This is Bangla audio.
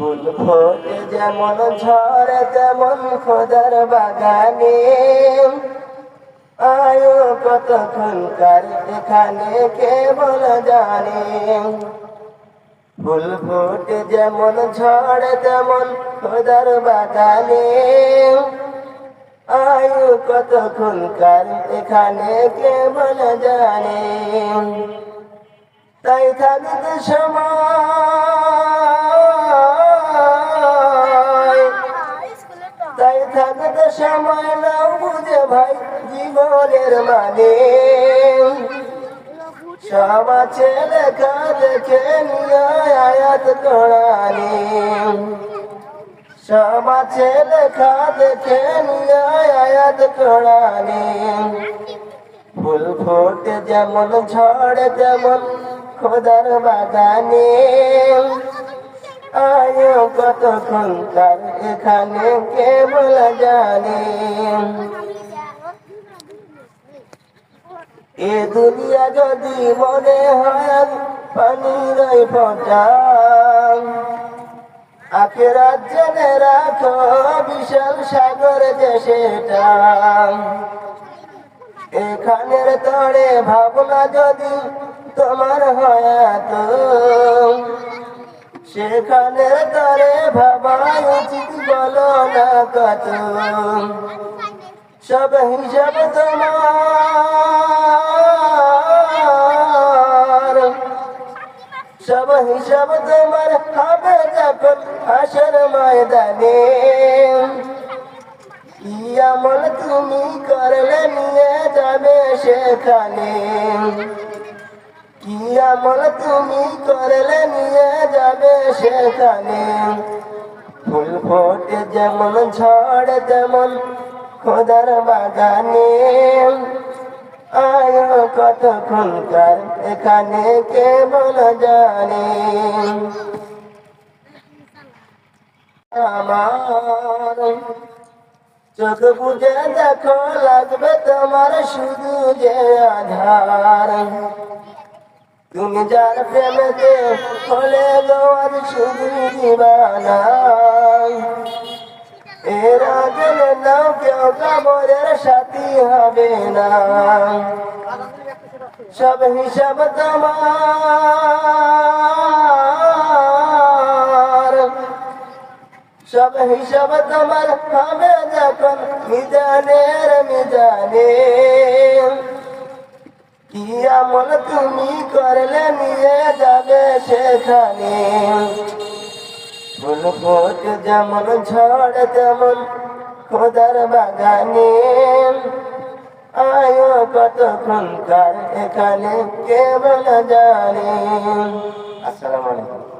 ফুল ফোটে যেমন ঝরে, তেমন খোদার বাগানে। আয়ু কতক্ষণকার এখানে কে বল জানে। ফুল ফোটে যেমন ঝড়ে তেমন খোদার বাগানে। আয়ু কতক্ষণকার এখানে কে বল জানে। তাই থাকতে সময়। সময় নাও বুঝে ভাই, জীবনের মানে। সব লেখা দেখে নিয়ে আয়াত কোরআনে। সব লেখা দেখে নিয়ে আয়াত কোরআনে। ফুল ফোটে যেমন ঝড়, তেমন খোদার বাগানে। আয়ো কতক্ষণকার এখানে কেবল জানে? এ দুনিয়া যদি মনে হয় পানির ফটা। আখে রাজ্যে রাখো বিশাল সাগর যে সেটা। এখানের তরে ভাবনা যদি বলো সব হিসাব তোমার। সব হিসাব তোমার হবে যখন হাসর ময়দানে। কি আমল তুমি করলে নিয়ে যাবে সেখানে? কি আমল তুমি করলে নিয়ে যাবে সেখানে? ফুল ফোটে যেমন ঝড় তেমন খোদার বাগানে। আয়ো কতক্ষণকার এখানে কেবল জানে? আমার চোখ বুঝে দেখো, লাগবে তোমার শুধু যে আধার। তুমি যার প্রেমেতে হলে গোয়ার শুধু দিবানা। নাও কেউ কামরের সাথী হবে না সব হিসাব তোমার সব হিসাব তোমার হবে যখন মিজানের মিজানে কি আমল তুমি করলে নিয়ে যাবে সেখানে? ফুল যেমন ঝড়, তেমন খোদার বাগানে। আয়ো কতক্ষণকার এখানে কেবল জানে? আসসালামু আলাইকুম।